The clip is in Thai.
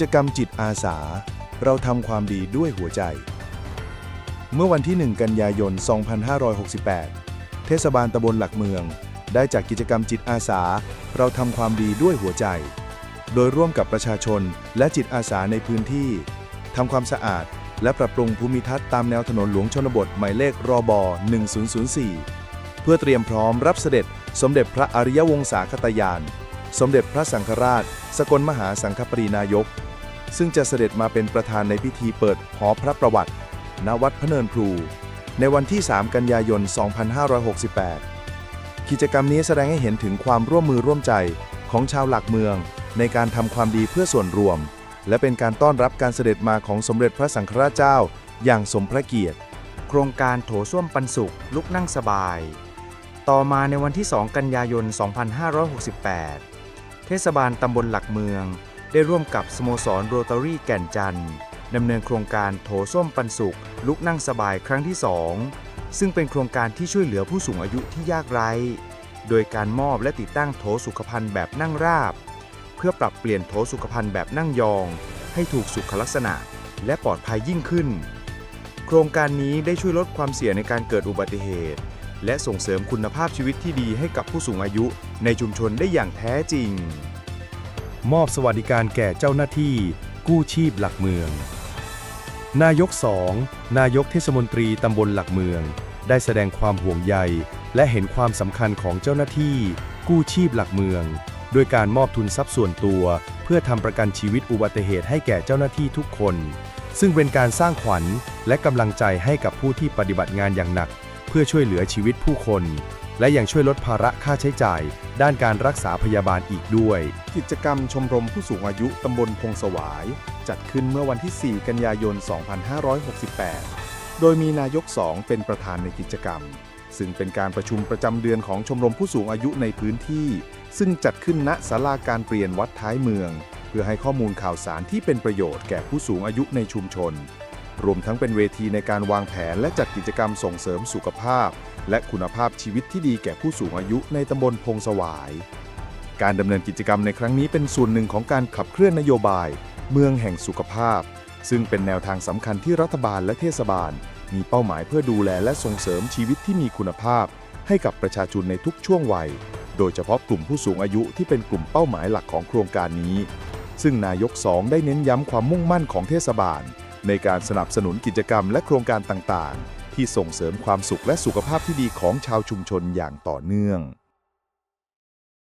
จกรรมจิตอาสา เราทำความดีด้วยหัวใจ เมื่อวันที่ 1 กันยายน 2568 เทศบาลตำบลหลักเมือง ได้จัดกิจกรรมจิตอาสา เราทำความดีด้วยหัวใจ โดยร่วมกับประชาชนและจิตอาสาในพื้นที่ทำความสะอาด และปรับปรุงภูมิทัศน์ตามแนวถนนหลวงชนบทหมายเลขรอบ1004 เพื่อเตรียมพร้อมรับเสด็จสมเด็จพระอริยวงศาคตยาน สมเด็จพระสังฆราช สกลมหาสังฆปรีนายก ซึ่งจะเสด็จมาเป็นประธานในพิธีเปิดหอพระประวัติณวัดพระเนินพลูในวันที่ 3 กันยายน 2568 กิจกรรมนี้แสดงให้เห็นถึงความร่วมมือร่วมใจของชาวหลักเมือง ในการทำความดีเพื่อส่วนรวม และเป็นการต้อนรับการเสด็จมาของสมเด็จพระสังฆราชเจ้า อย่างสมพระเกียรติ โครงการโถส้วมปันสุขลุกนั่งสบาย ต่อมาในวันที่ 2 กันยายน 2568 เทศบาลตำบลหลักเมือง ได้ร่วมกับสโมสรโรตารี่แก่นจันทร์ดำเนินโครงการโถส้มปันสุข ลุกนั่งสบายครั้งที่ 2 ซึ่งเป็นโครงการที่ช่วยเหลือผู้สูงอายุที่ยากไร้ โดยการมอบและติดตั้งโถสุขภัณฑ์แบบนั่งราบ เพื่อปรับเปลี่ยนโถสุขภัณฑ์แบบนั่งยอง ให้ถูกสุขลักษณะ และปลอดภัยยิ่งขึ้น โครงการนี้ได้ช่วยลดความเสี่ยงในการเกิดอุบัติเหตุ และส่งเสริมคุณภาพชีวิตที่ดีให้กับผู้สูงอายุในชุมชนได้อย่างแท้จริง มอบสวัสดิการแก่เจ้าหน้าที่ กู้ชีพหลักเมือง นายก 2 นายกเทศมนตรีตำบลหลักเมือง ได้แสดงความห่วงใย และเห็นความสำคัญของเจ้าหน้าที่ กู้ชีพหลักเมือง โดยการมอบทุนทรัพย์ส่วนตัว เพื่อทำประกันชีวิตอุบัติเหตุให้แก่เจ้าหน้าที่ทุกคน ซึ่งเป็นการสร้างขวัญและกำลังใจให้กับผู้ที่ปฏิบัติงานอย่างหนัก เพื่อช่วยเหลือชีวิตผู้คน และยังช่วยลดภาระค่าใช้จ่าย ด้านการรักษาพยาบาลอีกด้วย กิจกรรมชมรมผู้สูงอายุตำบลพงสวาย จัดขึ้นเมื่อวันที่ 4 กันยายน 2568 โดยมีนายก2เป็นประธานในกิจกรรม ซึ่งเป็นการประชุมประจำเดือนของชมรมผู้สูงอายุในพื้นที่ ซึ่งจัดขึ้นณศาลาการเปลี่ยนวัดท้ายเมือง เพื่อให้ข้อมูลข่าวสารที่เป็นประโยชน์แก่ผู้สูงอายุในชุมชน รวมทั้งเป็นเวทีในการวางแผนและจัดกิจกรรมส่งเสริมสุขภาพ และคุณภาพชีวิตที่ดีแก่ผู้สูงอายุในตำบลพงสวาย การดำเนินกิจกรรมในครั้งนี้เป็นส่วนหนึ่งของการขับเคลื่อนนโยบาย เมืองแห่งสุขภาพ ซึ่งเป็นแนวทางสำคัญที่รัฐบาลและเทศบาล มีเป้าหมายเพื่อดูแลและส่งเสริมชีวิตที่มีคุณภาพ ให้กับประชาชนในทุกช่วงวัย โดยเฉพาะกลุ่มผู้สูงอายุที่เป็นกลุ่มเป้าหมายหลักของโครงการนี้ ซึ่งนายกสองได้เน้นย้ำความมุ่งมั่นของเทศบาล ในการสนับสนุนกิจกรรมและโครงการต่างๆ ที่ส่งเสริมความสุขและสุขภาพที่ดีของชาวชุมชนอย่างต่อเนื่อง